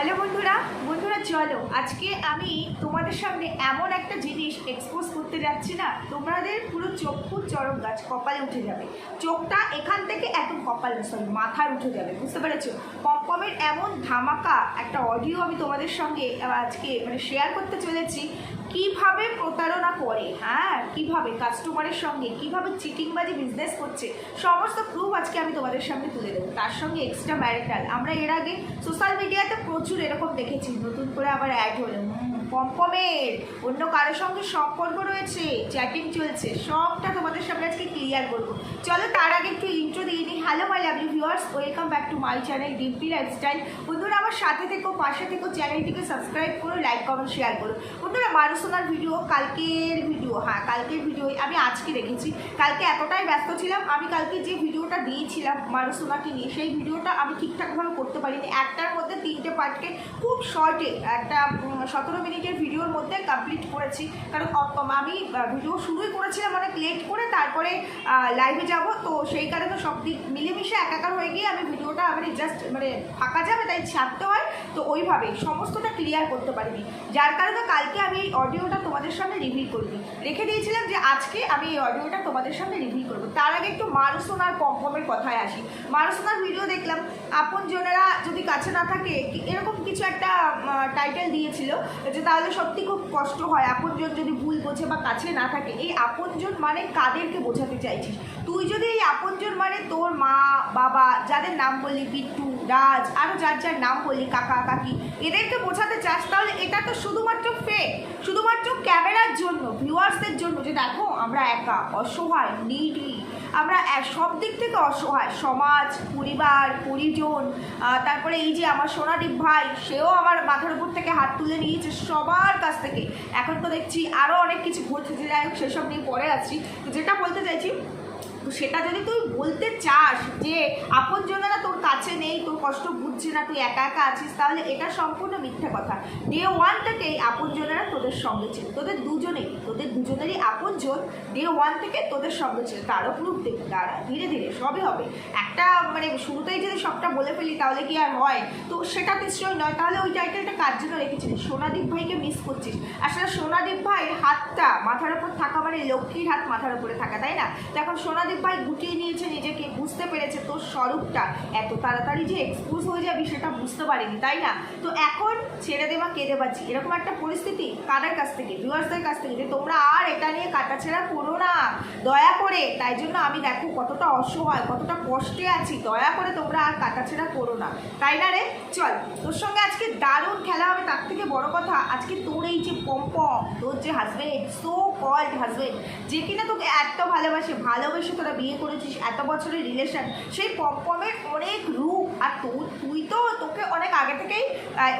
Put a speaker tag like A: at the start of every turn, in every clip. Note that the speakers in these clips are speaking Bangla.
A: হ্যালো বন্ধুরা বন্ধুরা চলো, আজকে আমি তোমাদের সামনে এমন একটা জিনিস এক্সপোজ করতে যাচ্ছি না, তোমাদের পুরো চক্ষু চরম গাছ, কপালে উঠে যাবে। চোখটা এখান থেকে একদম কপাল সরি মাথায় উঠে যাবে, বুঝতে পেরেছ? পমপমের এমন ধামাকা একটা অডিও আমি তোমাদের সঙ্গে আজকে মানে শেয়ার করতে চলেছি। কীভাবে প্রতারণা করে হ্যাঁ? কীভাবে কাস্টমারের সঙ্গে, কীভাবে চিটিংবাজি বিজনেস করছে, সমস্ত প্রুফ আজকে আমি তোমাদের সামনে তুলে দেবো। তার সঙ্গে এক্সট্রা ম্যারিটাল আমরা এর আগে সোশ্যাল মিডিয়াতে প্রচুর এরকম দেখেছি, নতুন করে আবার অ্যাড হলো। পম্পমের অন্য কারোর সঙ্গে সম্পর্ক রয়েছে চ্যাটিং চলছে, সবটা তোমাদের সামনে আজকে ক্লিয়ার করব। চলো তার আগে একটু ইন্ট্রো দিয়ে নিই। Hello my lovely viewers welcome back to my channel Dimpi lifestyle বন্ধুরা, আমার সাথে থেকো, পাশে থেকো, চ্যানেলটিকে সাবস্ক্রাইব করো লাইক কমেন্ট শেয়ার করো। বন্ধুরা, মারুসোনার ভিডিও কালকের ভিডিও হ্যাঁ কালকের ভিডিও আমি আজকে রেখেছি কালকে এতটাই ব্যস্ত ছিলাম, আমি কালকে যে ভিডিওটা দিয়েছিলাম মারুসোনাকে নিয়ে, সেই ভিডিওটা আমি ঠিকঠাকভাবে করতে পারিনি। একটার মধ্যে তিনটে পার্টকে খুব শর্টে একটা সতেরো মিনিটের ভিডিওর মধ্যে কমপ্লিট করেছি। কারণ আমি ভিডিও শুরুই করেছিলাম অনেক লেট করে, তারপরে লাইভে যাব। তো সেই কারণে সব দিক মিলেমিশে একাকার হয়ে গিয়ে আমি ভিডিওটা আমার জাস্ট মানে ফাঁকা যাবে, তাই ছাড়তে হয়। তো ওইভাবেই সমস্তটা ক্লিয়ার করতে পারিনি। যার কারণে কালকে আমি এই অডিওটা তোমাদের সামনে রিভিউ করিনি রেখে দিয়েছিলাম যে আজকে আমি এই অডিওটা তোমাদের সামনে রিভিউ করব। তার আগে একটু মারুসোনার পম্পমের কথায় আসি। মারুসোনার ভিডিও দেখলাম, আপন জনেরা যদি কাছে না থাকে এরকম কিছু একটা টাইটেল দিয়েছিল যে তাহলে সত্যি খুব কষ্ট হয়। আপনজন যদি ভুল বোঝে বা কাছে না থাকে, এই আপনজন মানে কাদেরকে বোঝাতে চাইছিস? তুই যদি এই আপনজন মানে তোর মা, বাবা, যাদের নাম বললি বিট্টু রাজ আরও যার যার নাম বললি কাকা, কাকি, এদেরকে বোঝাতে চাস, তাহলে এটা তো শুধুমাত্র ফেক শুধুমাত্র ক্যামেরার জন্য ভিউয়ার্সদের জন্য, যে দেখো, আমরা একা, অসহায় নিডি আমরা সব দিক থেকে অসহায়, সমাজ, পরিবার, পরিজন তারপরে এই যে আমার সোনাদীপ ভাই, সেও আমার মাথার উপর থেকে হাত তুলে নিয়েছে সবার কাছ থেকে। এখন তো দেখছি আরও অনেক কিছু ঘটছে, যাই হোক, সেসব নিয়ে পরে আছি যেটা বলতে চাইছি সেটা যদি তুই বলতে চাস যে আপনজনেরা তোর কাছে নেই তোর কষ্ট বুঝছে না, তুই একা একা আছিস, তাহলে এটা সম্পূর্ণ মিথ্যা কথা। ডে ওয়ান থেকেই আপনজনেরা তোদের সঙ্গে ছিল। তোদের দুজনেই, তোদের দুজনেরই আপনজন ডে ওয়ান থেকে তোদের সঙ্গে ছিল। তারও প্রুফ দেখি দাঁড়া, ধীরে ধীরে, সবই হবে। একটা মানে শুরুতেই যদি সবটা বলে ফেলি, তাহলে কি আর হয়? তো সেটা নিশ্চয়ই নয়। তাহলে ওই টাইটেলটা কার জন্য রেখেছিলি সোনাদীপ ভাইকে মিস করছিস। আসলে সোনাদীপ ভাই হাতটা মাথার উপর থাকা মানে লক্ষ্মীর হাত মাথার উপরে থাকা, তাই না? তো এখন সোনাদীপ ভাই গুটিয়ে নিয়েছে নিজেকে, বুঝতে পেরেছে তোর স্বরূপটা। এত তাড়াতাড়ি যে এক্সপোজ হয়ে যাবি সেটা বুঝতে পারিনি, তাই না? তো এখন ছেড়ে দেবা কেঁদে পাচ্ছি এরকম একটা পরিস্থিতি কাদের কাছ থেকে ভিউয়ার্সদের কাছ থেকে যে তোমরা আর এটা নিয়ে কাটাছেড়া করো না। দয়া করে, তাই জন্য আমি দেখো কতটা অসহায়, কতটা কষ্টে আছি, দয়া করে তোমরা আর কাটাছেড়া করো না। তাই না রে? চল, তোর সঙ্গে আজকে দারুণ খেলা হবে, তার থেকে বড় কথা আজকে তোর এই যে পম্পম, তোর যে হাজবেন্ড সো কল্ড হাজবেন্ড যে কিনা তোকে এত ভালোবাসে, ভালোবেসে তোরা বিয়ে করেছিস, এত বছরের রিলেশন সেই পম্পমের অনেক রূপ, আর তোর, তুই তুই তো তোকে অনেক আগে থেকেই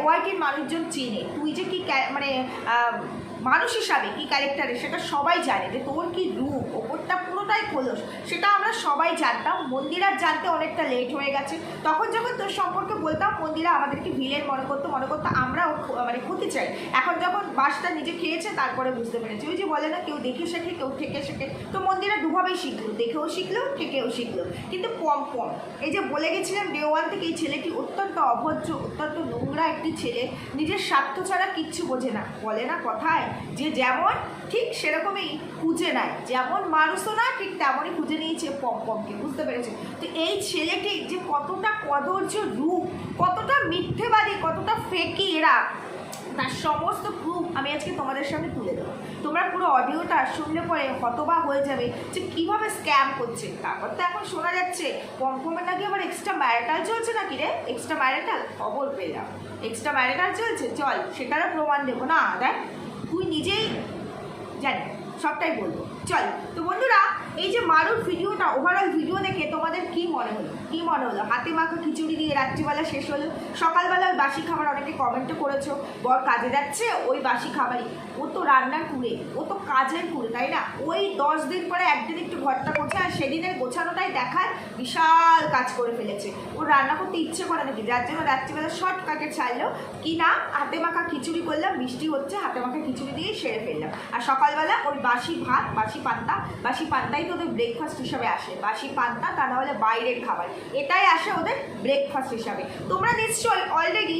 A: ওয়াইটির মানুষজন চেনে। তুই যে কি মানে মানুষ হিসাবে কী ক্যারেক্টারে সেটা সবাই জানে যে তোর কি রূপ, ওপরটা পুরোটাই খোলস, সেটা আমরা সবাই জানতাম। মন্দিরার জানতে অনেকটা লেট হয়ে গেছে। তখন যখন তোর সম্পর্কে বলতাম, মন্দিরা আমাদেরকে ভিলেন মনে করতো মনে করতো আমরাও মানে ক্ষতি চাই। এখন যখন বাসটা নিজে খেয়েছে, তারপরে বুঝতে পেরেছি। ওই যে বলে না, কেউ দেখে শেখে, কেউ থেকে শেখে। তো মন্দিরা দুভাবেই শিখলো। দেখেও শিখলো থেকেও শিখলো। কিন্তু কম কম। এই যে বলে গেছিলাম ডে ওয়ান থেকে এই ছেলেটি অত্যন্ত অভদ্র, অত্যন্ত নোংরা একটি ছেলে। নিজের স্বার্থ ছাড়া কিচ্ছু বোঝে না। বলে না কথায়, যে যেমন, ঠিক সেরকমই খুঁজে নেয় যেমন মানুষও না ঠিক তেমনই খুঁজে নিয়েছে পম পমকে বুঝতে পেরেছে? তো এই ছেলেটি যে কতটা কদর্য রূপ, কতটা মিথ্যেবাদী, কতটা ফেকি এরা, তার সমস্ত প্রুফ আমি আজকে তোমাদের সামনে তুলে দেবো। তোমরা পুরো অডিওটা শুনলে পরে হতবা হয়ে যাবে যে কীভাবে স্ক্যাম করছে। তারপর তো এখন শোনা যাচ্ছে, পম্পমের নাকি আবার এক্সট্রা ম্যারিটাল চলছে নাকি রে? এক্সট্রা ম্যারিটাল খবর পেলাম এক্সট্রা ম্যারিটাল চলছে? চল, সেটারও প্রমাণ দেবো। না, দেখ, তুই নিজেই জানি, সবটাই বলব। চল। তো বন্ধুরা, এই যে মারুর ভিডিওটা ওভারঅল ভিডিও দেখে তোমাদের কি মনে হলো? কি মনে হলো? হাতে মাখা খিচুড়ি দিয়ে রাত্রিবেলা শেষ হলো। সকালবেলা ওই বাসি খাবার অনেকে কমেন্টও করেছ, বর কাজে যাচ্ছে, ওই বাসি খাবারই। ও তো রান্নার কুড়ে, ও তো কাজের কুড়ে, তাই না? ওই দশ দিন পরে একদিন একটু ঘরটা গোছা আর সেদিনের গোছানোটাই দেখায় বিশাল কাজ করে ফেলেছে। ও রান্না করতে ইচ্ছে করে নাকি? যার জন্য রাত্রিবেলা শর্টকাটে ছাড়লো। কি না, হাতে মাখা খিচুড়ি করলাম বৃষ্টি হচ্ছে, হাতে মাখা খিচুড়ি দিয়ে সেরে ফেললাম। আর সকালবেলা ওই বাসি ভাত, বাসি বাসি পান্তা, বাসি পান্তাই তো ওদের ব্রেকফাস্ট হিসাবে আসে। বাসি পান্তা, তা না হলে বাইরের খাবার। এটাই আসে ওদের ব্রেকফাস্ট হিসাবে। তোমরা নিশ্চয়ই অলরেডি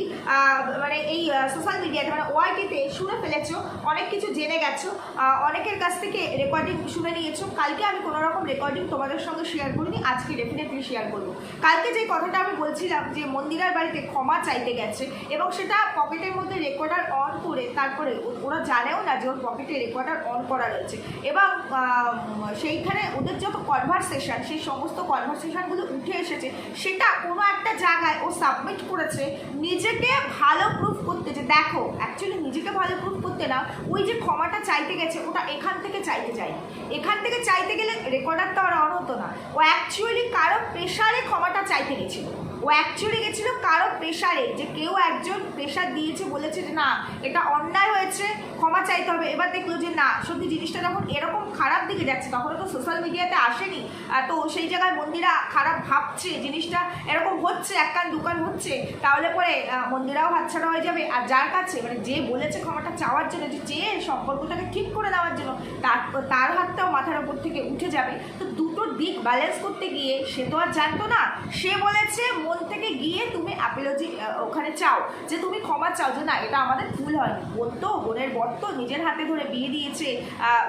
A: মানে এই সোশ্যাল মিডিয়াতে মানে ওয়াইটিতে শুনে ফেলেছো, অনেক কিছু জেনে গেছো অনেকের কাছ থেকে রেকর্ডিং শুনে নিয়েছো। কালকে আমি কোনো রকম রেকর্ডিং তোমাদের সঙ্গে শেয়ার করিনি, আজকে ডেফিনেটলি শেয়ার করব। কালকে যে কথাটা আমি বলছিলাম যে মন্দিরার বাড়িতে ক্ষমা চাইতে গেছে এবং সেটা পকেটের মধ্যে রেকর্ডার অন করে, তারপরে ওরা জানেও না যে ওর পকেটে রেকর্ডার অন করা রয়েছে। এবং সেইখানে ওদের যত কনভারসেশন সেই সমস্ত কনভারসেশনগুলো উঠে এসেছে, সেটা কোনো একটা জায়গায় ও সাবমিট করেছে, নিজেকে ভালো প্রুফ করতে যে দেখো অ্যাকচুয়ালি নিজেকে ভালো প্রুফ করতে না, ওই যে ক্ষমাটা চাইতে গেছে, ওটা এখান থেকে চাইতে যায় এখান থেকে চাইতে গেলে রেকর্ডার তো আর অন হতো না। ও অ্যাকচুয়ালি কারও প্রেশারে ক্ষমাটা চাইতে গেছিল। অ্যাকচুয়ালি গেছিল কারও প্রেশারে যে কেউ একজন প্রেশার দিয়েছে, বলেছে যে না, এটা অন্যায় হয়েছে, ক্ষমা চাইতে হবে। এবার দেখল যে না, সত্যি জিনিসটা যখন এরকম খারাপ দিকে যাচ্ছে তখন তো সোশ্যাল মিডিয়াতে আসেনি। তো সেই জায়গায় মন্দিরা খারাপ ভাবছে, জিনিসটা এরকম হচ্ছে, এক কান দোকান হচ্ছে, তাহলে পরে মন্দিরাও হাতছাড়া হয়ে যাবে। আর যার কাছে মানে যে বলেছে ক্ষমাটা চাওয়ার জন্য, যে যে সম্পর্কটাকে ঠিক করে দেওয়ার জন্য, তার তার হাতটাও মাথার ওপর থেকে উঠে যাবে। তো দুটো দিক ব্যালেন্স করতে গিয়ে সে তো আর জানতো না। সে বলেছে, মন থেকে গিয়ে তুমি অ্যাপোলজি ওখানে চাও, যে তুমি ক্ষমা চাও, যে না, এটা আমাদের ভুল হয়নি। বোন তো, বোনের বর তো নিজের হাতে ধরে বিয়ে দিয়েছে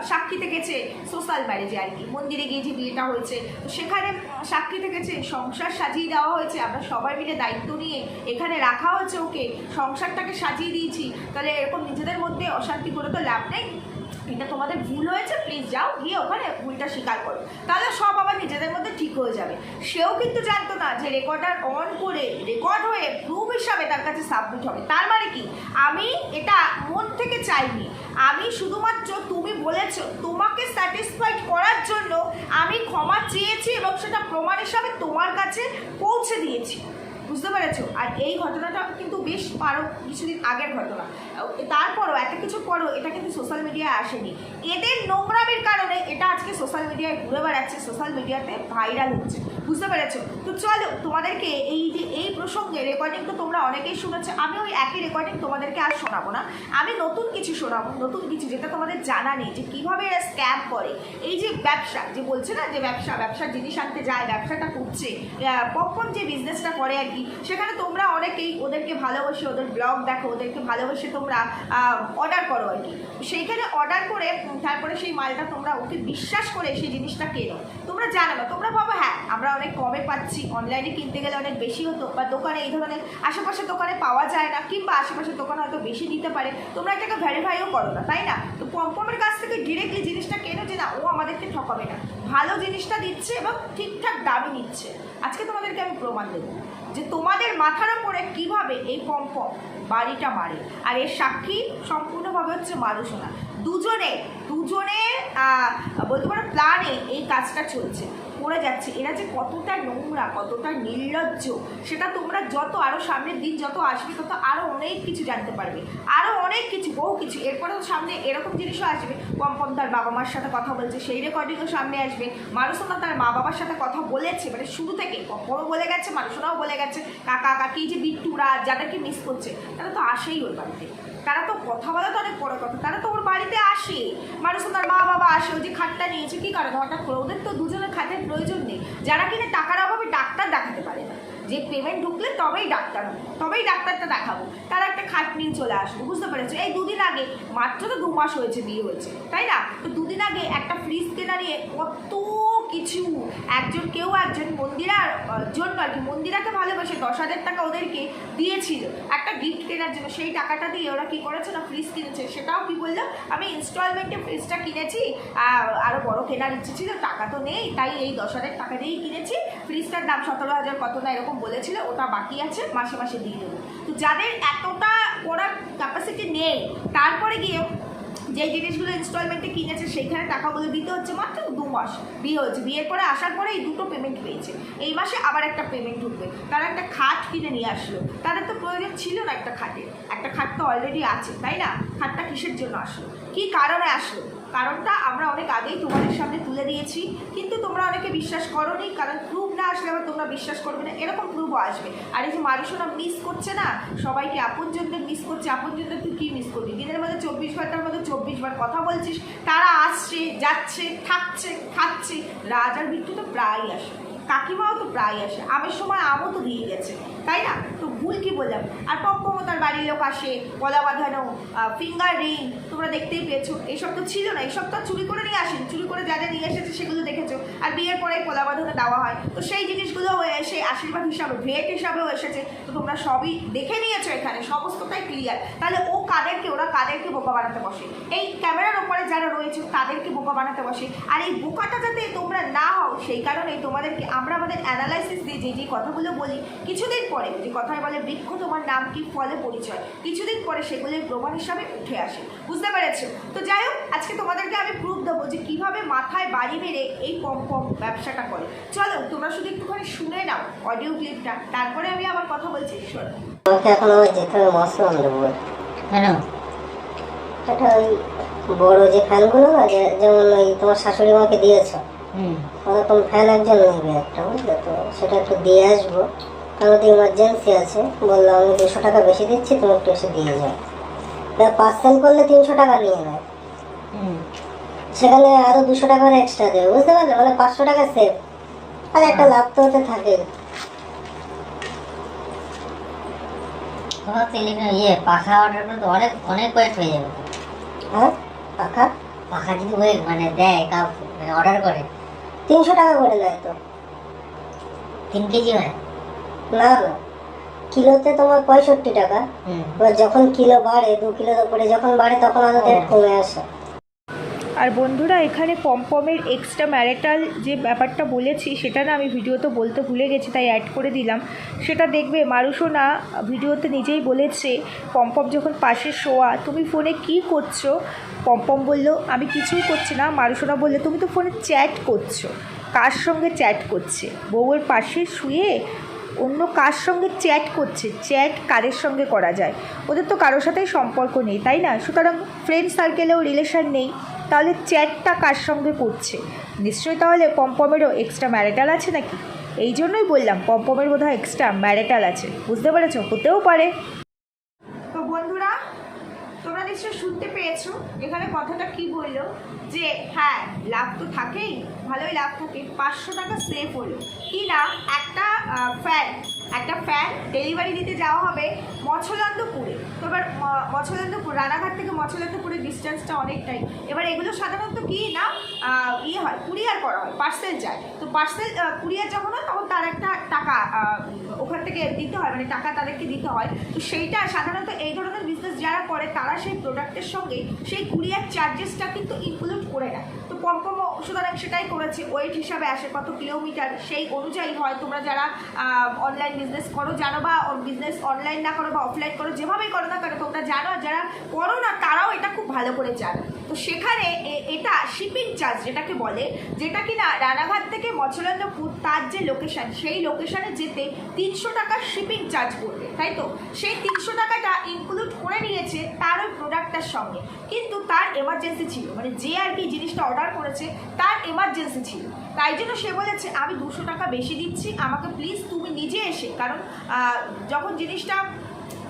A: সাক্ষী থেকেছে সোশ্যাল ম্যারেজে আর কি। মন্দিরে গিয়ে যে বিয়েটা হয়েছে, তো সেখানে সাক্ষী থেকেছে, সংসার সাজিয়ে দেওয়া হয়েছে। আমরা সবাই মিলে দায়িত্ব নিয়ে এখানে রাখা হয়েছে ওকে। সংসারটাকে সাজিয়ে দিয়েছি। তাহলে এরকম নিজেদের মধ্যে অশান্তি করে তো লাভ নেই। এটা তোমাদের ভুল হয়েছে প্লিজ যাও, গিয়ে ওখানে ভুলটা স্বীকার করো। তাহলে সব আবার নিজেদের মধ্যে ঠিক হয়ে যাবে। সেও কিন্তু জানতো না যে রেকর্ডার অন করে রেকর্ড হয়ে প্রুফ হিসাবে তার কাছে সাবমিট হবে। তার মানে কি? আমি এটা মন থেকে চাইনি। আমি শুধুমাত্র তুমি বলেছ, তোমাকে স্যাটিসফাইড করার জন্য আমি ক্ষমা চেয়েছি এবং সেটা প্রমাণ হিসাবে তোমার কাছে পৌঁছে দিয়েছি। বুঝতে পেরেছ? আর এই ঘটনাটা কিন্তু বেশ পারো, কিছুদিন আগের ঘটনা। তারপরও, এত কিছু পরও এটা কিন্তু সোশ্যাল মিডিয়ায় আসেনি। এদের নোংরামির কারণে এটা আজকে সোশ্যাল মিডিয়ায় ঘুরে বেড়াচ্ছে সোশ্যাল মিডিয়াতে ভাইরাল হচ্ছে। বুঝতে পেরেছ? তো চলো, তোমাদেরকে এই যে এই প্রসঙ্গে রেকর্ডিং তো তোমরা অনেকেই শুনেছো, আমি ওই একই রেকর্ডিং তোমাদেরকে আর শোনাবো না। আমি নতুন কিছু শোনাবো, নতুন কিছু যেটা তোমাদের জানা নেই, যে কীভাবে এরা স্ক্যাম করে। এই যে ব্যবসা, যে বলছে না যে ব্যবসা ব্যবসার জিনিস আনতে যায়, ব্যবসাটা করছে পপকর্ন যে বিজনেসটা করে আর কি, সেখানে তোমরা অনেকেই ওদেরকে ভালোবাসে ওদের ব্লগ দেখো, ওদেরকে ভালোবাসে তোমরা অর্ডার করো আর কি। সেইখানে অর্ডার করে তারপরে সেই মালটা তোমরা ওকে বিশ্বাস করে সেই জিনিসটা কেনো। তোমরা জানো তোমরা ভাবো হ্যাঁ আমরা অনেক কমে পাচ্ছি? অনলাইনে কিনতে গেলে অনেক বেশি হতো বা দোকানে এই ধরনের আশেপাশের দোকানে পাওয়া যায় না কিংবা আশেপাশের দোকানে হয়তো বেশি দিতে পারে। তোমরা এটাকে ভেরিফাইও করো না তাই না? তো পম্পমের কাছ থেকে ডিরেক্টলি জিনিসটা কেনো যে না ও আমাদেরকে ঠকাবে না। ভালো জিনিসটা দিচ্ছে এবং ঠিকঠাক দামে নিচ্ছে। আজকে তোমাদেরকে আমি প্রমাণ দেবো যে তোমাদের মাথার ওপরে কীভাবে এই পম্পম বাড়িটা মারে। আর এর সাক্ষী সম্পূর্ণভাবে হচ্ছে মানুষনা দুজনে দুজনের আহ, বলতে পারো প্ল্যানে এই কাজটা চলছে। করে যাচ্ছে, এরা যে কতটা নোংরা, কতটা নির্লজ্জ, সেটা তোমরা যত আরও সামনের দিন যত আসবে তত আরও অনেক কিছু জানতে পারবে। আরও অনেক কিছু, বহু কিছু। এরপরেও সামনে এরকম জিনিসও আসবে। পম্পম তার বাবা মার সাথে কথা বলছে, সেই রেকর্ডিংও সামনে আসবে। মানুষনা তার মা বাবার সাথে কথা বলেছে মানে শুরু থেকে পম্পমও বলে গেছে মানুষনাও বলে গেছে, কাকা, কাকি যে বিট্টুরা, যাদেরকে মিস করছে, তারা তো আসেই ওর বাড়িতে। তারা তো কথা বলা তো অনেক বড় কথা। তারা তো ওর বাড়িতে আসে। মানুষ তার মা বাবা আসে, ওই যে খাটটা নিয়েছে, কি কারণে হঠাৎ করে ওদের তো দুজনের খাটের প্রয়োজন নেই। যারা কিনা টাকার অভাবে ডাক্তার দেখাতে পারে না। যে পেমেন্ট ঢুকলে তবেই ডাক্তার তবেই ডাক্তারটা দেখাবো। তারা একটা খাট নিয়ে চলে আসব বুঝতে পেরেছ? এই দুদিন আগে, মাত্র তো দু মাস হয়েছে বিয়ে হয়েছে, তাই না? তো দুদিন আগে একটা ফ্রিজ কেনা নিয়ে কত কিছু একজন কেউ একজন মন্দিরার জন্য আর কি, মন্দিরাকে ভালোবাসে, দশ হাজার টাকা ওদেরকে দিয়েছিল। একটা গিফট কেনার জন্য। সেই টাকাটা দিয়ে ওরা কী করেছে না ফ্রিজ কিনেছে? সেটাও কি বলল? আমি ইনস্টলমেন্টে ফ্রিজটা কিনেছি আর আরও বড় কেনার ইচ্ছে ছিল, টাকা তো নেই, তাই এই দশ হাজার টাকা দিয়েই কিনেছি। ফ্রিজটার দাম সতেরো হাজার কত না এরকম বলেছিল, ওটা বাকি আছে, মাসে মাসে দিয়ে দেবো। তো যাদের এতটা করার ক্যাপাসিটি নেই, তারপরে গিয়ে যে জিনিসগুলো ইনস্টলমেন্টে কিনেছে সেইখানে টাকাগুলো দিতে হচ্ছে মাত্র দু মাস। বিয়ে হয়েছে। বিয়ের পরে আসার পরে এই দুটো পেমেন্ট পেয়েছে। এই মাসে আবার একটা পেমেন্ট ঢুকবে। তারা একটা খাট কিনে নিয়ে আসলো। তাদের তো প্রয়োজন ছিল না একটা খাটের। একটা খাট তো অলরেডি আছে, তাই না? খাটটা কিসের জন্য আসলো? কি কারণে আসলো? কারণটা আমরা অনেক আগেই তোমাদের সামনে তুলে দিয়েছি। কিন্তু তোমরা অনেকে বিশ্বাস করোনি, কারণ প্রুফ না আসলে আবার তোমরা বিশ্বাস করবে না, এরকম প্রুভ আসবে। আর এই যে মানুষরা মিস করছে না, সবাইকে আপনজনদের মিস করছে আপনজনদের তুই কী মিস করবি? দিনের মধ্যে চব্বিশ ঘণ্টার মধ্যে চব্বিশ বার কথা বলছিস, তারা আসছে, যাচ্ছে, থাকছে, খাচ্ছে। রাজার মৃত্যু তো প্রায় আসে, কাকিমাও তো প্রায় আসে। আমের সময় আমও তো দিয়ে গেছে। তাই না? তো ভুল কি বললাম? আর পম্পমও তার বাড়ির লোক আসে, গলা বাঁধানো ফিঙ্গার রিং তোমরা দেখতেই পেয়েছ। এইসব তো ছিল না এইসব তো চুরি করে নিয়ে আসেন। চুরি করে যা যা নিয়ে এসেছে সেগুলো দেখেছ। আর বিয়ের পরে গলা বাঁধানো দেওয়া হয়। তো সেই জিনিসগুলো এসে আশীর্বাদ হিসাবে ভেট হিসাবেও এসেছে। তো তোমরা সবই দেখে নিয়েছো এখানে, সমস্তটাই ক্লিয়ার তাহলে ও কাদেরকে, ওরা কাদেরকে বোকা বানাতে বসে? এই ক্যামেরার ওপরে যারা রয়েছে, তাদেরকে বোকা বানাতে বসে। আর এই বোকাটা যাতে তোমরা না হও, সেই কারণেই তোমাদেরকে আমরা আমাদের অ্যানালাইসিস দিয়ে যে যে কথাগুলো বলি, কিছুদিন পরে যে কথায় বলে বৃক্ষ তোমার নাম কি? ফলে পরিচয়। কিছুদিন পরে সেগুলোর প্রমাণ হিসাবে উঠে আসে। বুঝতে পেরেছ? তো যাই হোক আজকে তোমাদেরকে আমি প্রুফ দেবো যে কীভাবে মাথায় বাড়ি মেরে এই পম পম ব্যবসাটা করে। চলো তোমরা শুধু একটুখানি শুনে নাও অডিও ক্লিপটা তারপরে আমি আবার কথা বলছি। শোনো।
B: আমাকে এখন ওই যেতে হবে মশলাম দেবো
C: কেন
B: ওই বড় যে ফ্যানগুলো না যে- যেমন ওই তোমার শাশুড়ি মাকে দিয়েছ
C: হুম।
B: ওরকম ফ্যান একজন নেবে একটা বুঝলে তো? সেটা একটু দিয়ে আসব। ওদের ইমার্জেন্সি আছে বললাম আমি দুশো টাকা বেশি দিচ্ছি তুমি একটু এসে দিয়ে যাও। পার্সেল করলে তিনশো টাকা নিয়ে নেয়
C: হুম।
B: সেখানে আরও দুশো টাকা করে এক্সট্রা দেবে বুঝতে পারলে? মানে পাঁচশো টাকা সেভ আর একটা লাভ তো হতে থাকে।
C: ইয়ে পাখা অর্ডার করলে তো অনেক অনেক ওয়েট হয়ে যাবে।
B: হ্যাঁ? পাখা?
C: পাখা যদি ওয়েট মানে দেয় কাউ মানে অর্ডার করে।
B: তিনশো টাকা করে নেয় তো।
C: তিন কেজি হয়।
B: না না কিলোতে তোমার পঁয়ষট্টি টাকা। এবার যখন কিলো বাড়ে দু কিলোর উপরে যখন বাড়ে তখন আরও রেট কমে আসে।
A: আর বন্ধুরা এখানে পমপমের এক্সট্রা ম্যারেটাল যে ব্যাপারটা বলেছি সেটা না আমি ভিডিওতে বলতে ভুলে গেছি তাই অ্যাড করে দিলাম। সেটা দেখবে মারুষও না ভিডিওতে নিজেই বলেছে পম্পম যখন পাশে শোয়া তুমি ফোনে কি করছ? পম্পম বলল আমি কিছুই করছি না। মারুষোনা বলল তুমি তো ফোনে চ্যাট করছ। কার সঙ্গে চ্যাট করছে? বউয়ের পাশে শুয়ে অন্য কার সঙ্গে চ্যাট করছে? চ্যাট কারের সঙ্গে করা যায়? ওদের তো কারোর সাথেই সম্পর্ক নেই, তাই না? সুতরাং ফ্রেন্ড সার্কেলেও রিলেশান নেই, তাহলে চ্যাটটা কার সঙ্গে করছে? নিশ্চয়ই তাহলে পম্পমেরও এক্সট্রা ম্যারিটাল আছে নাকি? এই জন্যই বললাম, পম্পমের বোধহয় এক্সট্রা ম্যারিটাল আছে। বুঝতে পেরেছ? হতেও পারে। তো বন্ধুরা, তোমরা নিশ্চয়ই শুনতে পেয়েছ, এখানে কথাটা কি বলল? যে হ্যাঁ লাভ তো থাকেই। ভালোই লাভ থাকে পাঁচশো টাকা সেভ হলো। কি না, একটা ফ্যান একটা ফ্যান ডেলিভারি দিতে যাওয়া হবে মছলন্দপুরে। তো এবার মছলন্দপুর, রানাঘাট থেকে মছলন্দপুরের ডিস্টেন্সটা অনেকটাই। এবার এগুলো সাধারণত কি না ইয়ে হয়, কুরিয়ার করা হয় পার্সেল যায়। তো পার্সেল কুরিয়ার যখন হয়, তখন তার একটা টাকা ওখান থেকে দিতে হয় মানে টাকা তাদেরকে দিতে হয়। তো সেইটা সাধারণত এই ধরনের বিজনেস যারা করে, তারা সেই প্রোডাক্টের সঙ্গে সেই কুরিয়ার চার্জেসটা কিন্তু ইনক্লুড করে নেয়। তো কম পম্পম সুতরাং সেটাই করেছে ওয়েট হিসাবে আসে কত কিলোমিটার সেই অনুযায়ী হয়। তোমরা যারা অনলাইন বিজনেস করো, জানো বা বিজনেস অনলাইন না করো বা অফলাইন করো, যেভাবেই করো না কেন, তোমরা জানো যারা করো না, তারাও এটা খুব ভালো করে জানো। তো সেখানে এটা শিপিং চার্জ যেটাকে বলে, যেটা কিনা রানাঘাট থেকে মছলন্দপুর তার যে লোকেশন সেই লোকেশানে যেতে তিনশো টাকার শিপিং চার্জ পড়বে। তাই তো? সেই তিনশো টাকাটা ইনক্লুড করে নিয়েছে তার ওই প্রোডাক্টটার সঙ্গে। কিন্তু তার এমার্জেন্সি ছিল। মানে যে আর কি জিনিসটা অর্ডার করেছে, তার এমার্জেন্সি ছিল। তাই জন্য সে বলেছে, আমি দুশো টাকা বেশি দিচ্ছি, আমাকে প্লিজ তুমি নিজে এসে। কারণ যখন জিনিসটা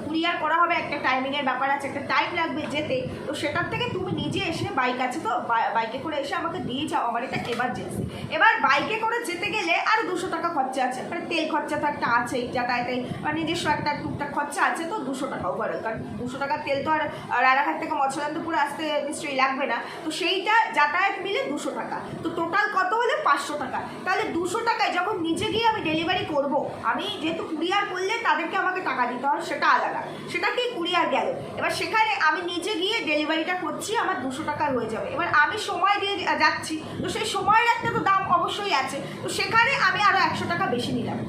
A: কুরিয়ার করা হবে, একটা টাইমিংয়ের ব্যাপার আছে, একটা টাইম লাগবে যেতে। তো সেটার থেকে তুমি নিজে এসে বাইক আছে তো বাইকে করে এসে আমাকে দিয়ে যাও, আমার এটা এমার্জেন্সি এবার বাইকে করে যেতে গেলে আর দুশো টাকা খরচা আছে মানে তেল খরচা তো একটা আছেই যাতায়াতে বা নিজস্ব একটা টুকটাক খরচা আছে তো দুশো টাকাও করে, কারণ দুশো টাকার তেল তো আর আর রানাঘাট থেকে মৎস্যকান্তপুরে আসতে নিশ্চয়ই লাগবে না। তো সেইটা যাতায়াত মিলে দুশো টাকা। তো টোটাল কত হলে পাঁচশো টাকা? তাহলে দুশো টাকায় যখন নিজে গিয়ে আমি ডেলিভারি করব, আমি যেহেতু কুরিয়ার করলে তাদেরকে আমাকে টাকা দিতে হয়, সেটা আলাদা। সেটা কি কুরিয়ার গেল। এবার সেখানে আমি নিজে গিয়ে ডেলিভারিটা করছি, আমার দুশো টাকার হয়ে যাবে। এবার আমি সময় দিয়ে যাচ্ছি, তো সেই সময়ের একটা তো দাম অবশ্যই আছে। তো সেখানে আমি আরও একশো টাকা বেশি নিলাম।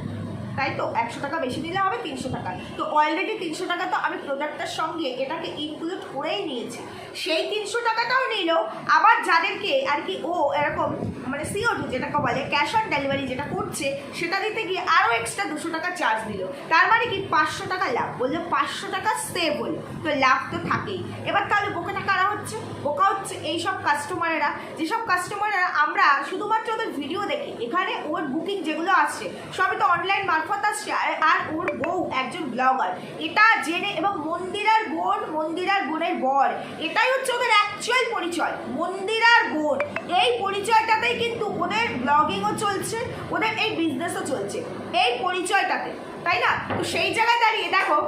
A: তাই তো? একশো টাকা বেশি নিলে হবে তিনশো টাকা। তো অলরেডি তিনশো টাকা তো আমি প্রোডাক্টটার সঙ্গে এটাকে ইনক্লুড করেই নিয়েছি। সেই তিনশো টাকাটাও নিল। আবার যাদেরকে আর কি ও এরকম মানে সিও টু যেটাকে বলে ক্যাশ অন ডেলিভারি যেটা করছে, সেটা দিতে গিয়ে আরও এক্সট্রা দুশো টাকা চার্জ দিল। তার মানে কি পাঁচশো টাকা লাভ? বলল পাঁচশো টাকা সেভ হলো। তো লাভ তো থাকেই। এবার তাহলে বোকাটা কারা হচ্ছে? বোকা হচ্ছে এইসব কাস্টমারেরা যেসব কাস্টমারেরা আমরা শুধুমাত্র ওদের ভিডিও দেখি। এখানে ওর বুকিং যেগুলো আসছে, সবই তো অনলাইন মারফত আসছে। আর ওর বউ একজন ব্লগার এটা জেনে, এবং মন্দিরার বোন, মন্দিরার বোনের বর, এটাই হচ্ছে ওদের অ্যাকচুয়াল পরিচয়। মন্দিরার বোন। এই পরিচয়টাতেই কিন্তু ওদের ব্লগিংও চলছে, ওদের এই বিজনেসও চলছে। এই পরিচয়টাতে, তাই না? তো সেই জায়গায় দাঁড়িয়ে দেখো,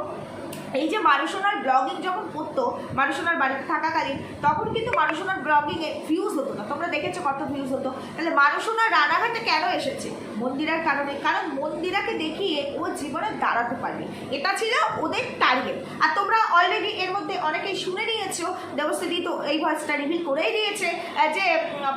A: এই যে মানুষনার ব্লগিং যখন করতো মানুষনার বাড়িতে থাকাকালীন, তখন কিন্তু মানুষনার ব্লগিংয়ে ভিউজ হতো না। তোমরা দেখেছ কত ভিউজ হতো। তাহলে মানুষনার রানাঘাটে কেন এসেছে? মন্দিরার কারণে। কারণ মন্দিরাকে দেখিয়ে ও জীবনে দাঁড়াতে পারবে। এটা ছিল ওদের টার্গেট আর তোমরা অলরেডি এর মধ্যে অনেকেই শুনে নিয়েছো দেবস্থিতি তো এই ভয়েসটা রিভিল করেই দিয়েছে যে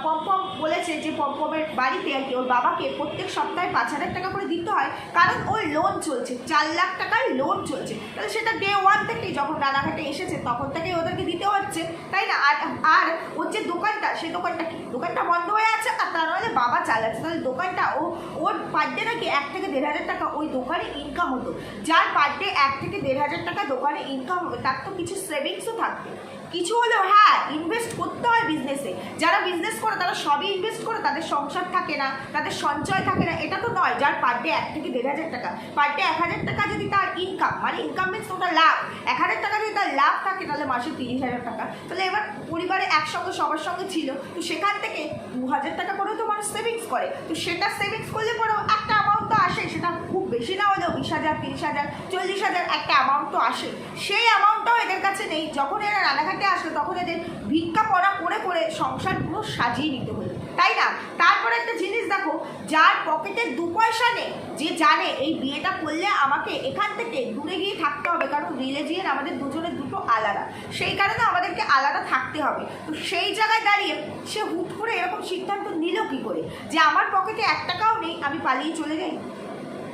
A: পম্পম বলেছে যে পম্পমের বাড়িতে আর কি ওর বাবাকে প্রত্যেক সপ্তাহে পাঁচ হাজার টাকা করে দিতে হয়। কারণ ওর লোন চলছে, চার লাখ টাকার লোন চলছে। তাহলে সেটা ডে ওয়ান থেকেই যখন রানাঘাটে এসেছে, তখন থেকেই ওদেরকে দিতে হচ্ছে, তাই না? আর আর ওর যে দোকানটা সেই দোকানটা কি? দোকানটা বন্ধ হয়ে আছে, আর তার নাহলে বাবা চালাচ্ছে। তাহলে দোকানটা ও ওর পার ডে নাকি এক থেকে দেড় হাজার টাকা ওই দোকানে ইনকাম হতো। যার পার ডে এক থেকে দেড় হাজার টাকা দোকানে ইনকাম তার তো কিছু সেভিংসও থাকবে। কিছু হলেও হ্যাঁ ইনভেস্ট করতে হয় বিজনেসে যারা বিজনেস করে, তারা সবই ইনভেস্ট করে, তাদের সংসার থাকে না, তাদের সঞ্চয় থাকে না, এটা তো নয়, যার পার ডে এক থেকে দেড় হাজার টাকা। পার ডে এক হাজার টাকা যদি তার ইনকাম মানে ইনকাম মিনস ওটা লাভ। এক হাজার টাকা যদি তার লাভ থাকে, তাহলে মাসে তিরিশ হাজার টাকা। তাহলে এবার পরিবারে একসঙ্গে, সবার সঙ্গে ছিল, তো সেখান থেকে দু হাজার টাকা করেও তো মানুষ সেভিংস করে। তো সেটা সেভিংস করলে পরেও একটা তো আসে, সেটা খুব বেশি না হলেও বিশ হাজার, তিরিশ হাজার, চল্লিশ হাজার একটা অ্যামাউন্ট তো আসে। সেই অ্যামাউন্টটাও এদের কাছে নেই। যখন এরা রানাঘাটে আসলো তখন এদের ভিক্ষা পড়া করে করে সংসার পুরো সাজিয়ে নিতে হলো। তাই না? তারপরে একটা জিনিস দেখো, যার পকেটে দু পয়সা নেই, যে জানে এই বিয়েটা করলে আমাকে এখান থেকে দূরে গিয়ে থাকতে হবে, কারণ রিলিজিয়ান আমাদের দুজনের দুটো আলাদা। সেই কারণে আমাদেরকে আলাদা থাকতে হবে। তো সেই জায়গায় দাঁড়িয়ে সে হুট করে এরকম সিদ্ধান্ত নিল কী করে? যে আমার পকেটে এক টাকাও নেই, আমি পালিয়ে চলে যাই?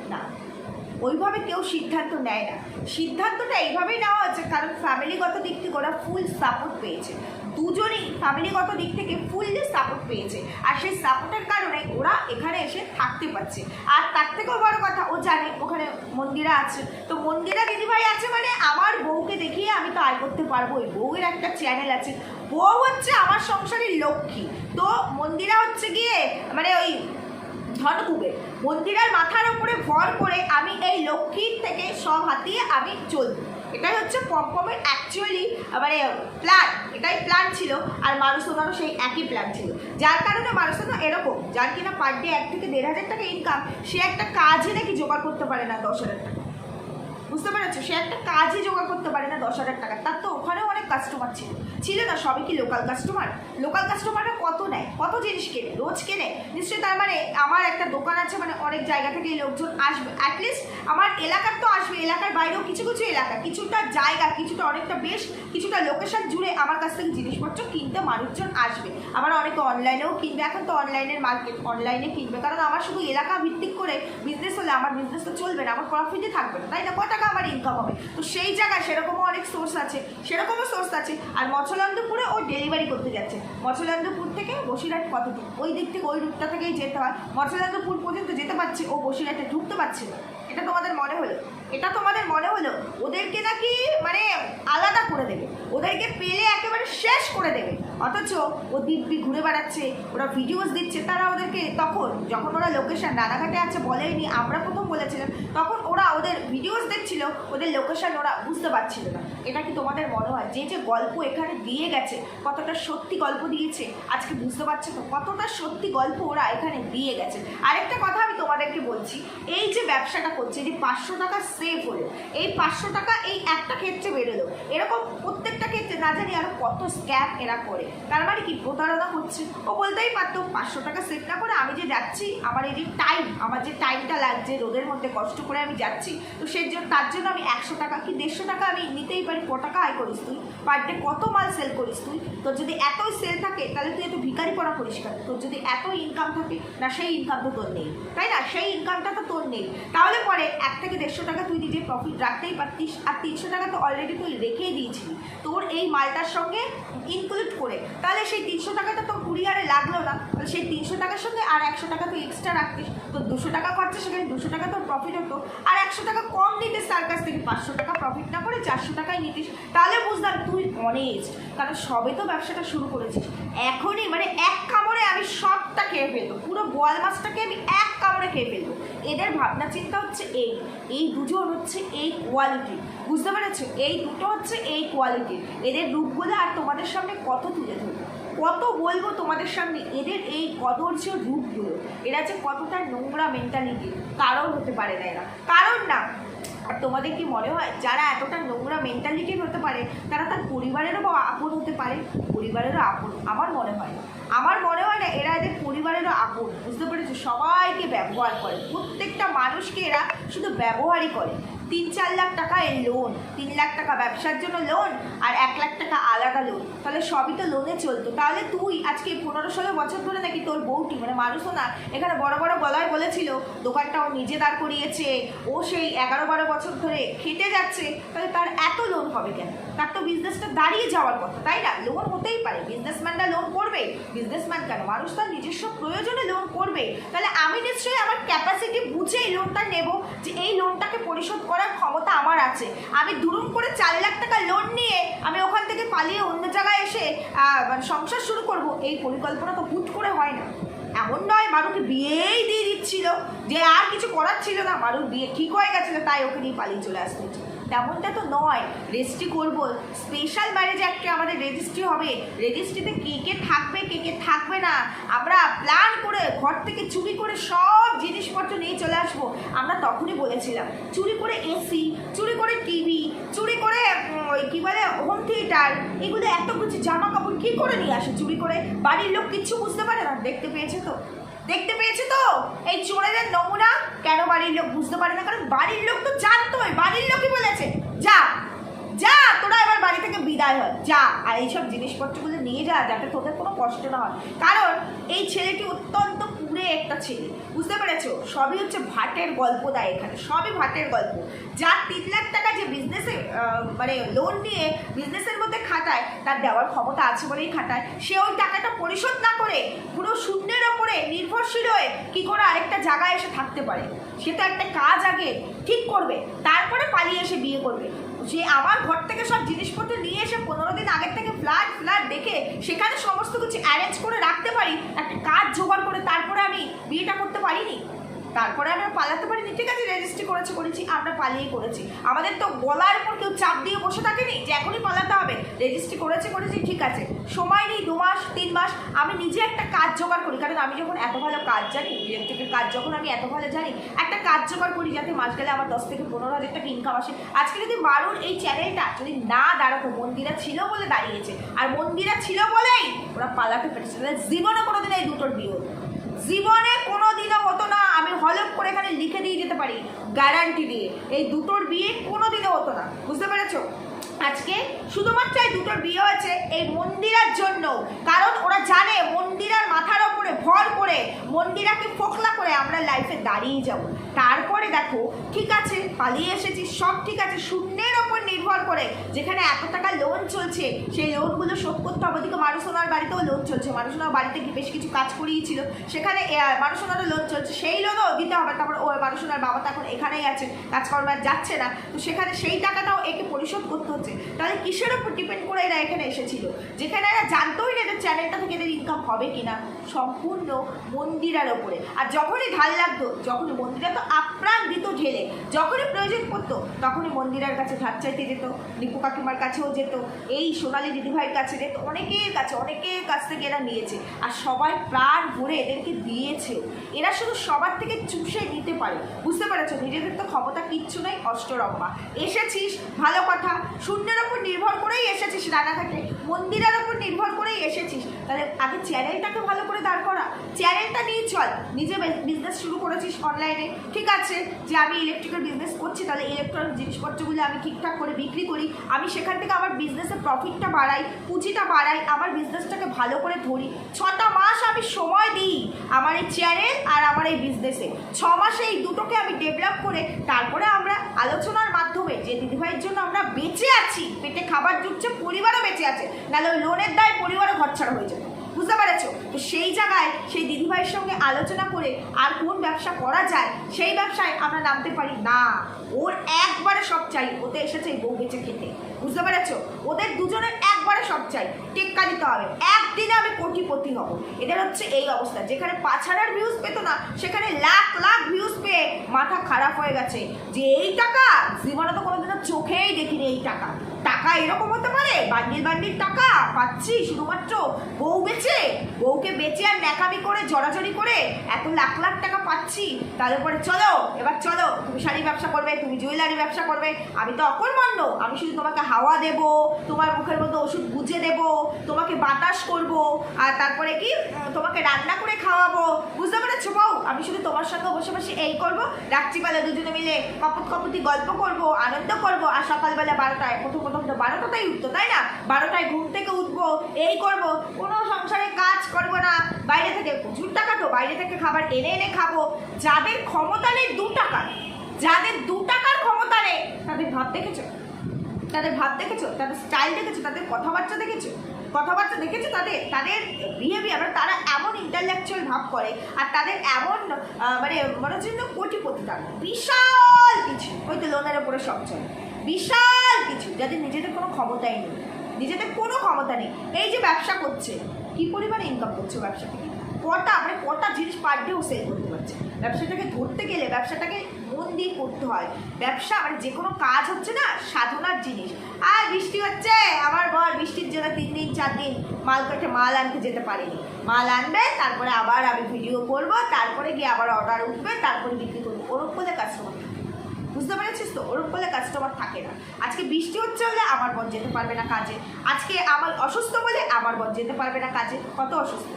A: না। ওইভাবে কেউ সিদ্ধান্ত নেয় না। সিদ্ধান্তটা এইভাবেই নেওয়া হচ্ছে কারণ ফ্যামিলিগত দিক থেকে ওরা ফুল সাপোর্ট পেয়েছে। দুজনেই ফ্যামিলিগত দিক থেকে ফুললি সাপোর্ট পেয়েছে। আর সেই সাপোর্টের কারণে ওরা এখানে এসে থাকতে পারছে। আর তার থেকেও বড় কথা, ও জানে, ওখানে মন্দিরা আছে। তো মন্দিরা দিদিভাই আছে মানে আমার বউকে দেখিয়ে আমি তো আয় করতে পারব। ওই বউয়ের একটা চ্যানেল আছে। বউ হচ্ছে আমার সংসারের লক্ষ্মী। তো মন্দিরা হচ্ছে গিয়ে মানে ওই ধনকুবের। মন্দিরের মাথার উপরে ভর করে আমি এই লক্ষ্মীর থেকে সব হাতিয়ে আমি চলব। এটাই হচ্ছে পম্পমের অ্যাকচুয়ালি মানে প্ল্যান এটাই প্ল্যান ছিল, আর মানুষজনেরও সেই একই প্ল্যান ছিল। যার কারণে মানুষজন এরকম, যার কিনা পার ডে এক থেকে দেড় হাজার টাকা ইনকাম সে একটা কাজে নাকি জোগাড় করতে পারে না দশ হাজার টাকা। বুঝতে পেরেছ? সে একটা কাজই জোগাড় করতে পারে না দশ হাজার টাকা। তার তো ওখানেও অনেক কাস্টমার ছিল। ছিল না, সবই কি লোকাল কাস্টমার লোকাল কাস্টমাররা কত নেয়? কত জিনিস কেনে? রোজ কেনে? নিশ্চয়ই তার মানে আমার একটা দোকান আছে মানে অনেক জায়গা থেকে লোকজন আসবে। অ্যাটলিস্ট আমার এলাকার তো আসবে, এলাকার বাইরেও কিছু কিছু এলাকা। কিছুটা জায়গা, কিছুটা অনেকটা বেশ, কিছুটা লোকেশন জুড়ে আমার কাছ থেকে জিনিসপত্র কিনতে মানুষজন আসবে। আমার অনেকে অনলাইনেও কিনবে, এখন তো অনলাইনের মার্কেট অনলাইনে কিনবে। কারণ আমার শুধু এলাকা ভিত্তিক করে বিজনেস হলে আমার বিজনেস তো চলবে না, আমার প্রফিটই থাকবে না। তাই না? কত টাকা আমার ইনকাম হবে। তো সেই জায়গায় সেরকমও অনেক সোর্স আছে, সেরকমও সোর্স আছে। আর মছলান্দপুরে ও ডেলিভারি করতে যাচ্ছে। মছলান্দপুর থেকে বসিরহাট কতটুকু ওই দিক থেকে ওই রুটটা থেকেই যেতে হয়। মছলান্দপুর পর্যন্ত যেতে পারছে, ও বসিরহাটে ঢুকতে পারছে না। এটা তোমাদের মনে হলো? এটা তোমাদের মনে হলো? ওদেরকে নাকি মানে আলাদা করে দেবে। ওদেরকে পেলে একেবারে শেষ করে দেবে। অথচ ও দিব্যি ঘুরে বেড়াচ্ছে, ওরা ভিডিওস দিচ্ছে, তারা ওদেরকে তখন যখন ওরা লোকেশন রানাঘাটে আছে বলেনি, আমরা প্রথম বলেছিলাম, তখন ওরা ওদের ভিডিওস দেখছিল, ওদের লোকেশন ওরা বুঝতে পারছিল না। এটা কি তোমাদের মনে হয়? যে যে গল্প এখানে দিয়ে গেছে, কতটা সত্যি গল্প দিয়েছে, আজকে বুঝতে পারছে তো? কতটা সত্যি গল্প ওরা এখানে দিয়ে গেছে। আরেকটা কথা আমি তোমাদেরকে বলছি, এই যে ব্যবসাটা করছে, যে পাঁচশো টাকা সেভ হলো। এই পাঁচশো টাকা এই একটা ক্ষেত্রে বেরোলো। এরকম প্রত্যেকটা ক্ষেত্রে না জানি আরও কত স্ক্যাম এরা করে। তার মানে কি, প্রতারণা হচ্ছে। ও বলতেই পারতো, পাঁচশো টাকা সেভ না করে আমি যে যাচ্ছি, আমার এই যে টাইম আমার যে টাইমটা লাগছে, রোদের মধ্যে কষ্ট করে আমি যাচ্ছি, তো সেই জন্য তার জন্য আমি একশো টাকা কি দেড়শো টাকা আমি নিতেই পারি? ক টাকা আয় করিস তুই? পার ডে কত মাল সেল করিস তুই? তোর যদি এতই সেল থাকে, তাহলে তুই এত ভিকারি পড়া করিস কেন? তোর যদি এত ইনকাম থাকে, না সেই ইনকাম তো তোর নেই। তাই না? সেই ইনকামটা তো তোর নেই। তাহলে পরে এক থেকে দেড়শো টাকা তুই নিজে প্রফিট রাখতেই পারতিস। আর তিনশো টাকা তো অলরেডি তুই রেখেই দিয়েছিলি। তোর এই মালটার সঙ্গে ইনক্লুড করে। তাহলে সেই তিনশো টাকাটা তো কুরিয়ারে লাগল না। তাহলে সেই তিনশো টাকার সঙ্গে আর একশো টাকা তুই এক্সট্রা রাখতিস। তো দুশো টাকা খরচা সেখানে দুশো টাকা তোর প্রফিট হতো। আর একশো টাকা কম নিতিস তার কাছ থেকে। পাঁচশো টাকা প্রফিট না করে চারশো টাকায় নিতিস। তাহলে বুঝলাম তুই অনেজ কারণ সবে তো ব্যবসাটা শুরু করেছিস। এখনই মানে এক কামড়ে আমি সবটা খেয়ে ফেলব পুরো বোয়াল মাছটাকে আমি এক কামড়ে খেয়ে ফেলব এদের ভাবনা চিন্তা হচ্ছে এই এই দুজন হচ্ছে এই কোয়ালিটি বুঝতে পেরেছ? এই দুটো হচ্ছে এই কোয়ালিটি এদের রূপগুলো আর তোমাদের সামনে কত তুলে ধরবো? কত বলব তোমাদের সামনে? এদের এই কদর্য রূপগুলো, এরা যে কতটা নোংরা মেন্টালিটি কারণ হতে পারে না এরা। কারণ না আর তোমাদের কি মনে হয়? যারা এতটা নোংরা মেন্টালিটির হতে পারে, তারা তার পরিবারেরও বা আপন হতে পারে? পরিবারেরও আপন, আমার মনে হয়। আমার মনে হয় না, এরা এদের পরিবারেরও আপন বুঝতে পেরেছ? সবাইকে ব্যবহার করে। প্রত্যেকটা মানুষকে এরা শুধু ব্যবহারই করে। তিন চার লাখ টাকা এর লোন তিন লাখ টাকা ব্যবসার জন্য লোন আর এক লাখ টাকা আলাদা লোন তাহলে সবই তো লোনে চলতো। তাহলে তুই আজকে পনেরো ষোলো বছর ধরে নাকি তোর বউটি মানে মানুষও না, এখানে বড় বড় গলায় বলেছিল দোকানটা ও নিজে দাঁড় করিয়েছে, ও সেই এগারো বারো বছর ধরে খেটে যাচ্ছে, তাহলে তার এত লোন হবে কেন? তার তো বিজনেসটা দাঁড়িয়ে যাওয়ার কথা, তাই না? লোন হতেই পারে বিজনেসম্যানরা লোন করবে। বিজনেসম্যান কেন? মানুষ তার নিজস্ব প্রয়োজনে লোন করবে। তাহলে আমি নিশ্চয়ই আমার ক্যাপাসিটি বুঝে এই লোনটা নেব যে এই লোনটাকে পরিশোধ করার ক্ষমতা আমার আছে। আমি দুরুম করে চার লাখ টাকা লোন নিয়ে আমি ওখান থেকে পালিয়ে অন্য জায়গায় এসে মানে সংসার শুরু করব, এই পরিকল্পনা তো হুট করে হয় না। এমন নয় মারুকে বিয়েই দিয়ে দিচ্ছিল, যে আর কিছু করার ছিল না। মারুক বিয়ে ঠিক হয়ে গেছিল, তাই ওকে নিয়ে পালিয়ে চলে আসতে তেমনটা তো নয়। রেজিস্ট্রি করব। স্পেশাল ম্যারেজ অ্যাক্টে আমাদের রেজিস্ট্রি হবে। রেজিস্ট্রিতে কে কে থাকবে, কে কে থাকবে না, আমরা প্ল্যান করে ঘর থেকে চুরি করে সব জিনিসপত্র নিয়ে চলে আসব। আমরা তখনই বলেছিলাম, চুরি করে এসি চুরি করে টিভি চুরি করে ওই কী বলে হোম থিয়েটার এগুলো এত কিছু জামা কাপড় কী করে নিয়ে আসে চুরি করে? বাড়ির লোক কিচ্ছু বুঝতে পারে না, দেখতে পেয়েছে তো। দেখতে পেয়েছে তো? এই চোরেদের নমুনা? কেন বাড়ির লোক বুঝতে পারে না? কারণ বাড়ির লোক তো জানতোই। বাড়ির লোকই বলেছে। যা যা, তোরা এবার বাড়ি থেকে বিদায় হয় যা। আর এইসব জিনিসপত্রগুলো নিয়ে যা, যাতে তোদের কোনো কষ্ট না হয়। কারণ এই ছেলেটি অত্যন্ত পুরে একটা ছেলে, বুঝতে পেরেছ? সবই হচ্ছে ভাটের গল্প দেয় এখানে, সবই ভাটের গল্প। যার তিন লাখ টাকা যে বিজনেসে মানে লোন নিয়ে বিজনেসের মধ্যে খাটায়, তার দেওয়ার ক্ষমতা আছে বলেই খাটায়। সে ওই টাকাটা পরিশোধ না করে পুরো শূন্যের ওপরে নির্ভরশীল হয়ে কী করে আরেকটা জায়গায় এসে থাকতে পারে? সে তো একটা কাজ আগে ঠিক করবে, তারপরে পালিয়ে এসে বিয়ে করবে। যে আমার ঘর থেকে সব জিনিসপত্র নিয়ে এসে পনেরো দিন আগের থেকে ফ্ল্যাট ফ্ল্যাট দেখে সেখানে সমস্ত কিছু অ্যারেঞ্জ করে রাখতে পারি, একটা কাজ জোগাড় করে তারপরে আমি বিয়েটা করতে পারিনি। তারপরে আমরা পালাতে পারিনি। ঠিক আছে রেজিস্ট্রি করেছি করেছি, আমরা পালিয়ে করেছি। আমাদের তো গলার চাপ দিয়ে বসে থাকেনি? যে এখনই পালাতে হবে। রেজিস্ট্রি করেছে করেছি, ঠিক আছে। সময় নেই, দু মাস, তিন মাস। আমি নিজে একটা কাজ জোগাড় করি। কারণ আমি যখন এত ভালো কাজ জানি ইলেকট্রিকের কাজ যখন আমি এত ভালো জানি, একটা কাজ জোগাড় করি যাতে মাস গেলে আমার দশ থেকে পনেরো হাজার টাকা ইনকাম আসে। আজকে যদি মারুর এই চ্যানেলটা যদি না দাঁড়াতো, মন্দিরা ছিল বলে দাঁড়িয়েছে। আর মন্দিরা ছিল বলেই ওরা পালাতে পেরেছে। জীবনে কোনোদিন এই দুটোর বিয়ে। জীবনে কোনো দিনও হতো না, আমি হলপ করে এখানে লিখে দিয়ে যেতে পারি গ্যারান্টি দিয়ে। এই দুটোর বিয়ে কোনো দিনও হতো না। বুঝতে পেরেছ? আজকে শুধুমাত্র এই দুটোর বিয়ে হয়েছে এই মন্দিরার জন্য। কারণ ওরা জানে মন্দিরার মাথার ওপরে ভর করে মন্দিরাকে ফোকলা করে আমরা লাইফে দাঁড়িয়ে যাব। তারপরে দেখো, ঠিক আছে, পালিয়ে এসেছি, সব ঠিক আছে, শূন্যের ওপর নির্ভর করে যেখানে এত টাকা লোন চলছে, সেই লোনগুলো শোধ করতে হবে ওদিকে মানুষোনার বাড়িতেও লোন চলছে। মানুষোনার বাড়িতে বেশ কিছু কাজ করিয়েছিল। সেখানে মানুষোনারও লোন চলছে, সেই লোনও দিতে হবে। তারপর মানুষোনার বাবা তো এখন এখানেই আছে কাজকর্ম আর যাচ্ছে না। তো সেখানে সেই টাকাটাও একে পরিশোধ করতে হচ্ছে। তাহলে কিসের ওপর ডিপেন্ড করে এরা এখানে এসেছিল? যেখানে এরা জানতোই না যে চ্যানেলটা থেকে এদের ইনকাম হবে কিনা, সম্পূর্ণ মন্দিরার ওপরে। আর যখনই ঢাল লাগতো, যখনই মন্দিরা তো আপ্রাণ দিত ঢেলে, যখনই প্রয়োজন পড়তো, তখনই মন্দিরার কাছে ধার চাইতে যেত নিপু কাকিমার কাছেও যেত, এই সোনালি দিদিভাইয়ের কাছে যেত, অনেকের কাছে, অনেকের কাছ থেকে এরা নিয়েছে। আর সবাই প্রাণ ভরে এদেরকে দিয়েছে। এরা শুধু সবার থেকে চুষে নিতে পারে। বুঝতে পেরেছ, নিজেদের তো ক্ষমতা কিচ্ছু নেই অষ্টরম্মা এসেছিস, ভালো কথা, শূন্যের ওপর নির্ভর করেই এসেছিস রানাঘাটে মন্দিরের ওপর নির্ভর করেই এসেছিস। তাহলে আগে চ্যানেলটাকে ভালো করে দাঁড় করা। চ্যানেলটা নিয়ে চল, নিজে বিজনেস শুরু করেছিস অনলাইনে ঠিক আছে, যে আমি ইলেকট্রিক্যাল বিজনেস করছি, তাহলে ইলেকট্রনিক জিনিসপত্রগুলো আমি ঠিকঠাক করে বিক্রি করি। আমি সেখান থেকে আমার বিজনেসের প্রফিটটা বাড়াই, পুঁজিটা বাড়াই, আমার বিজনেসটাকে ভালো করে ধরি। ছটা আমি সময় দিই আমার এই চেয়ারে আর আমার এই বিজনেসে ছ মাসে এই দুটোকে আমি ডেভেলপ করে তারপরে আমরা আলোচনার মাধ্যমে যে দিদিভাইয়ের জন্য আমরা বেঁচে আছি, পেটে খাবার জুটছে, পরিবারও বেঁচে আছে, নাহলে ওই লোনের দায় পরিবারও ঘরছাড়া হয়ে যাবে। বুঝতে পেরেছ? তো সেই জায়গায় সেই দিদিভাইয়ের সঙ্গে আলোচনা করে আর কোন ব্যবসা করা যায়, সেই ব্যবসায় আমরা নামতে পারি না। ওর একবারে সব চাই, ওতে এসেছে বউ বেঁচে খেতে। বুঝতে পেরেছ? ওদের দুজনের একবারে সব চাই। টেক্কা দিতে হবে। একদিনে আমি কোটিপতি হব। এদের হচ্ছে এই অবস্থা। যেখানে পাঁচ হাজার ভিউজ পেত না, সেখানে লাখ লাখ ভিউজ পেয়ে মাথা খারাপ হয়ে গেছে। যে এই টাকা জীবনে তো কোনোদিনও চোখেই দেখিনি এই টাকা। টাকা এরকম হতে পারে? বান্ডিল বান্ডিল টাকা, পাচ্ছি, শুধুমাত্র বউ বেচে, বউকে বেচে আর ন্যাকামি করে, জড়াজড়ি করে এত লাখ লাখ টাকা পাচ্ছি, তার উপরে চলো, এবার চলো, তুমি শাড়ি ব্যবসা করবে, তুমি জুয়েলারি ব্যবসা করবে, আমি তো অকর্মণ্য, আমি শুধু তোমাকে হাওয়া দেব, তোমার মুখের মধ্যে ওষুধ গুজে দেব, তোমাকে বাতাস করব, আর তারপরে কি, তোমাকে রান্না করে খাওয়াবো, বুঝতে পেরেছ বউ? আমি শুধু তোমার সঙ্গে বসে বসে এই করব, রাত্রিবেলা দুজনে মিলে কপত কপতি গল্প করব, আনন্দ করব, আর সকালবেলা বারোটায় প্রথম প্রথম তো বারোটাতেই উঠতো, তাই না? বারোটায় ঘুম থেকে উঠবো, এই করব, কোনো সংসারে কাজ করব না। বাইরে থেকে প্রচুর টাকা তো বাইরে থেকে খাবার এনে এনে খাব। যাদের ক্ষমতা নেই, দু টাকার যাদের দু টাকার ক্ষমতা নেই, তাদের ভাব দেখেছ? তাদের ভাব দেখেছ? তাদের স্টাইল দেখেছ? তাদের কথাবার্তা দেখেছ? কথাবার্তা দেখেছ? তাদের তাদের বিহেভিয়ার তারা এমন ইন্টালেকচুয়াল ভাব করে, আর তাদের এমন মানে মনে হচ্ছে কোটিপতি টাকা বিশাল কিছু। ওই তো লোনের উপরে সব চলে। বিশাল কিছু, যাদের নিজেদের কোনো ক্ষমতাই নেই, নিজেদের কোনো ক্ষমতা নেই। এই যে ব্যবসা করছে, কি পরিমাণে ইনকাম করছে ব্যবসা থেকে কটা মানে কটা জিনিস পার ডেও সেল করতে পারছে। ব্যবসাটাকে ধরতে গেলে, ব্যবসাটাকে মন দিয়ে করতে হয়। ব্যবসা মানে যে কোনো কাজ হচ্ছে না, সাধনার জিনিস। আর বৃষ্টি হচ্ছে, আমার বর বৃষ্টির জন্য তিন দিন, চার দিন মাল কেটে মাল আনতে যেতে পারিনি। মাল আনবে, তারপরে আবার আমি ভিডিও করব, তারপরে গিয়ে আবার অর্ডার উঠবে, তারপরে বিক্রি করব। ওরকম করলে কাস্টমার বুঝতে পেরেছিস তো? ওরকম করলে কাস্টমার থাকে না। আজকে বৃষ্টি হচ্ছে বলে আমার বোন যেতে পারবে না কাজে। আজকে আমার অসুস্থ বলে আমার বোন যেতে পারবে না কাজে। কত অসুস্থ।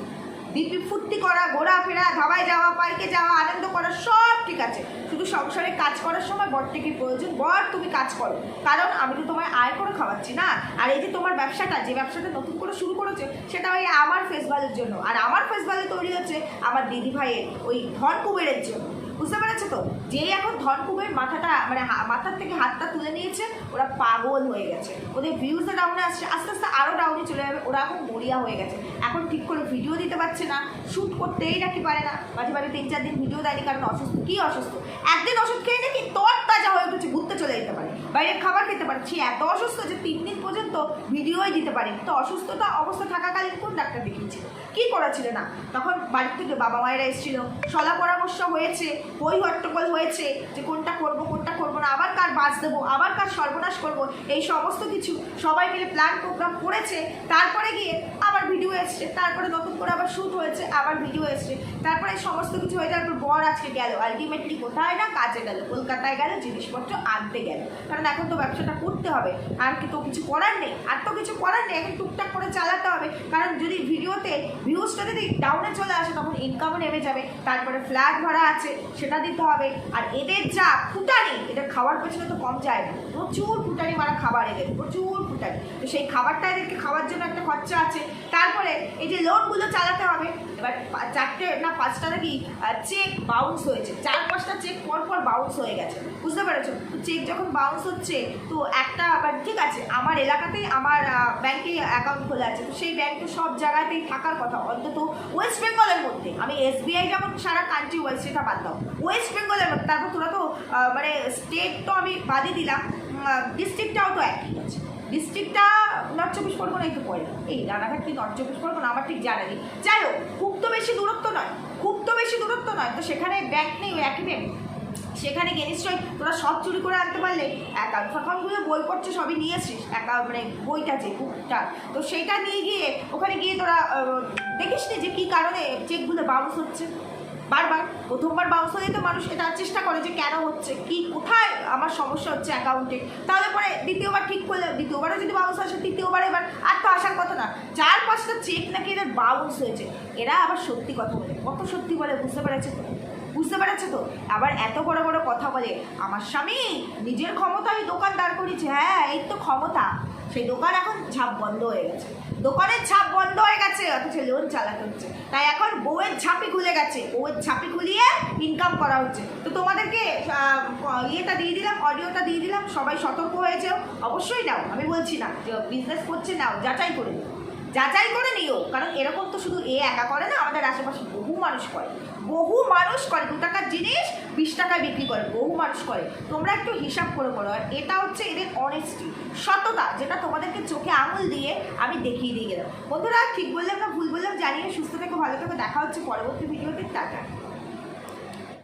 A: দিপি ফুর্তি করা ঘোরাফেরা ধাবায় যাওয়া, পার্কে যাওয়া, আনন্দ করা, সব ঠিক আছে। শুধু সংসারে কাজ করার সময় বরটিকে প্রয়োজন। বর, তুমি কাজ করো। কারণ আমি তো তোমায় আয় করে খাওয়াচ্ছি না। আর এই যে তোমার ব্যবসাটা, যে ব্যবসাটা নতুন করে শুরু করেছে, সেটা ওই আমার ফেস ভ্যালুর জন্য। আর আমার ফেস ভ্যালু তৈরি হচ্ছে আমার দিদি ভাইয়ের ওই ধন কুবেরের জন্য। বুঝতে পেরেছ তো? যে এখন ধন কুবের মাথাটা মানে মাথার থেকে হাতটা তুলে নিয়েছে, ওরা পাগল হয়ে গেছে। ওদের ভিউজে ডাউনে আসছে, আস্তে আস্তে আরও ডাউনে চলে যাবে, ওরা এখন মরিয়া হয়ে গেছে। এখন ঠিক করে ভিডিও দিতে পারছে না শ্যুট করতেই নাকি পারে না। মাঝে মাঝে তিন চার দিন ভিডিও দেয়নি, কারণ অসুস্থ। কী অসুস্থ? একদিন ওষুধ খেয়ে নাকি তর তাজা হয়ে উঠেছে ঘুরতে চলে যেতে পারে, বাইরের খাবার খেতে পারে। সে এত অসুস্থ যে তিন দিন পর্যন্ত ভিডিওই দিতে পারে তো অসুস্থতা অবস্থা থাকাকালীন কোন ডাক্তার দেখিয়েছিল কি করেছিল না? তখন বাড়ির থেকে বাবা মায়েরা এসেছিল, সলা পরামর্শ হয়েছে, বই হট্টগোল হয়েছে যে কোনটা করব কোনটা করব না, আবার কার বাজ দেবো, আবার কার সর্বনাশ করব, এই সমস্ত কিছু সবাই মিলে প্ল্যান প্রোগ্রাম করেছে। তারপরে গিয়ে আবার ভিডিও এসছে, তারপরে নতুন করে আবার শ্যুট হয়েছে, আবার ভিডিও এসছে। তারপরে এই সমস্ত কিছু হয়ে যাওয়ার পর বর আজকে গেল। আলটিমেটলি কোথায় না কাজে গেল? কলকাতায় গেল জিনিসপত্র আনতে গেল। কারণ এখন তো ব্যবসাটা করতে হবে। আর কি তো কিছু করার নেই। আর তো কিছু করার নেই, এখন টুকটাক করে চালাতে হবে। কারণ যদি ভিডিওতে, ভিউজটা যদি ডাউনে চলে আসে, তখন ইনকামও নেমে যাবে। তারপরে ফ্ল্যাট ভাড়া আছে, সেটা দিতে হবে। আর এদের যা ফুটানি এটা খাওয়ার পেছনে তো কম যায় না। প্রচুর ফুটানি মারা খাবার এদের, প্রচুর ফুটানি। তো সেই খাবারটা এদেরকে খাওয়ার জন্য একটা খরচা আছে। তারপরে এই যে লোনগুলো চালাতে হবে, এবার চারটে না পাঁচটা নাকি চেক বাউন্স হয়েছে। চার পাঁচটা চেক পর পর বাউন্স হয়ে গেছে। বুঝতে পেরেছ? চেক যখন বাউন্স হচ্ছে, তো একটা আবার ঠিক আছে, আমার এলাকাতেই আমার ব্যাংকে অ্যাকাউন্ট খোলা আছে। তো সেই ব্যাংক তো সব জায়গাতেই থাকার কথা। অন্তত ওয়েস্ট বেঙ্গলের মধ্যে। আমি এসবিআই যেমন সারা কান্ট্রি ওয়েস্ট সেটা বাদ দাও। ওয়েস্ট বেঙ্গলের মধ্যে, তারপর তোরা তো মানে স্টেট তো আমি বাদই দিলাম। ডিস্ট্রিক্টটাও তো একই আছে। ডিস্ট্রিক্টটা নর্থ চব্বিশ পরগনাই একটু পড়ে এই রানাঘাট কি নর্থ চব্বিশ পরগনা আমার ঠিক জানা নেই। যাই হোক, খুব তো বেশি দূরত্ব নয়। খুব তো বেশি দূরত্ব নয়। তো সেখানে ব্যাংক নেই একই ব্যাংক সেখানে গিয়ে নিশ্চয়ই তোরা সব চুরি করে আনতে পারলে অ্যাকাউন্ট ফ্যাকাউন্টগুলো বই পড়ছে, সবই নিয়ে এসছিস অ্যাকাউন্ট মানে বইটা যে বুকটা তো সেইটা নিয়ে গিয়ে ওখানে গিয়ে তোরা দেখিস যে কী কারণে চেকগুলো বাউন্স হচ্ছে? বারবার, প্রথমবার বাউন্স হয়ে তো মানুষ এটা চেষ্টা করে যে কেন হচ্ছে, কি, কোথায় আমার সমস্যা হচ্ছে অ্যাকাউন্টে তাহলে পরে দ্বিতীয়বার ঠিক করলে, দ্বিতীয়বারও যদি বাউন্স আসে, তৃতীয়বার এবার আর তো আসার কথা না। চার পাঁচটা চেক নাকি এদের বাউন্স হয়েছে। এরা আবার সত্যি কথা বলে, কত সত্যি বলে, বুঝতে পেরেছে বুঝতে পেরেছে তো? আবার এত বড় বড় কথা বলে, আমার স্বামী নিজের ক্ষমতায় দোকান দাঁড় করিয়েছে। হ্যাঁ এই তো ক্ষমতা। সেই দোকান এখন ঝাপ বন্ধ হয়ে গেছে। দোকানের ছাপ বন্ধ হয়ে গেছে, অথচ লোন চালাতে হচ্ছে। তাই এখন বউয়ের ঝাঁপি খুলে গেছে। বউয়ের ঝাঁপি খুলিয়ে ইনকাম করা হচ্ছে। তো তোমাদেরকে ইয়েটা দিয়ে দিলাম অডিওটা দিয়ে দিলাম, সবাই সতর্ক হয়েছে অবশ্যই নাও, আমি বলছি না বিজনেস করছে, নাও, যাচাই করে যাচাই করে নিও, কারণ এরকম তো শুধু এ একা করে না, আমাদের আশেপাশে বহু মানুষ করে। বহু মানুষ করে, দু টাকার জিনিস বিশ টাকায় বিক্রি করে, বহু মানুষ করে। তোমরা একটু হিসাব করে করো আর এটা হচ্ছে এদের অনেস্টি সততা, যেটা তোমাদেরকে চোখে আঙুল দিয়ে আমি দেখিয়ে দিয়ে গেলাম। বন্ধুরা, ঠিক বললাম না, ভুল বললাম, জানিয়ে সুস্থ থেকে, ভালো থেকে, দেখা হচ্ছে পরবর্তী ভিডিওতে টাটা।